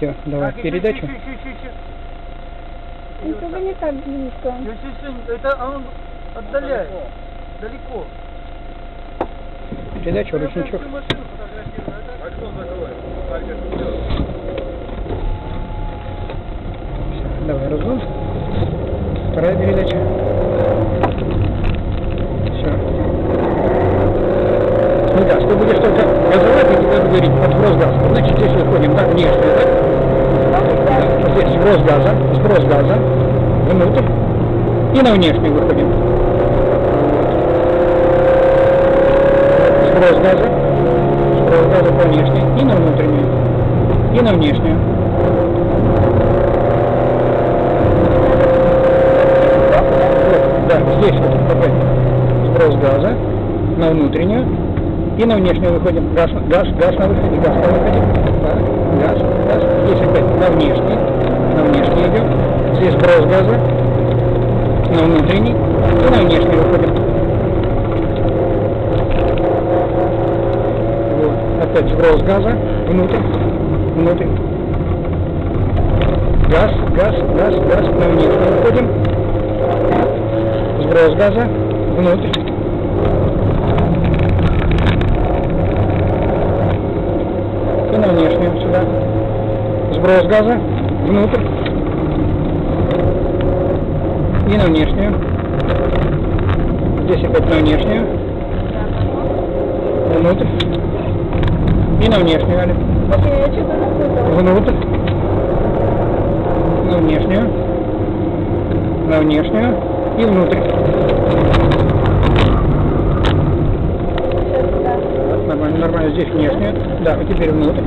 Все, давай Так, передачу. Еще, еще, еще, еще. Ну, чтобы не так близко. Еще, еще. Это он отдаляет. Далеко. Передачу, ручничок. а Окно закрой. Давай, разгон. Вторая передача. Все. Ну да, ты будешь только газовать, и тебе говорить, вот в Росгаз. Значит, здесь выходим, так, внешне, так? Здесь сброс газа, сброс газа, внутрь, и на внешнюю выходим. Сброс газа, сброс газа по внешней, и на внутреннюю, и на внешнюю. Вот, да, здесь вот сброс газа на внутреннюю и на внешнюю выходим. Газ, газ, газ на выходе, газ на выходе. Газ, газ. Здесь опять на внешний, внешний идем. Здесь сброс газа на внутренний и на внешний выходим. Вот, опять сброс газа внутрь, внутрь. Газ, газ, газ, газ, на внешний выходим сброс газа внутрь. И на внешнюю сюда. Сброс газа внутрь. И на внешнюю. Здесь опять на внешнюю. Внутрь. И на внешнюю, Аля. Запуталась. Внутрь. На внешнюю. На внешнюю. И внутрь. Нормально, нормально. Здесь внешнюю. Да, а теперь внутрь.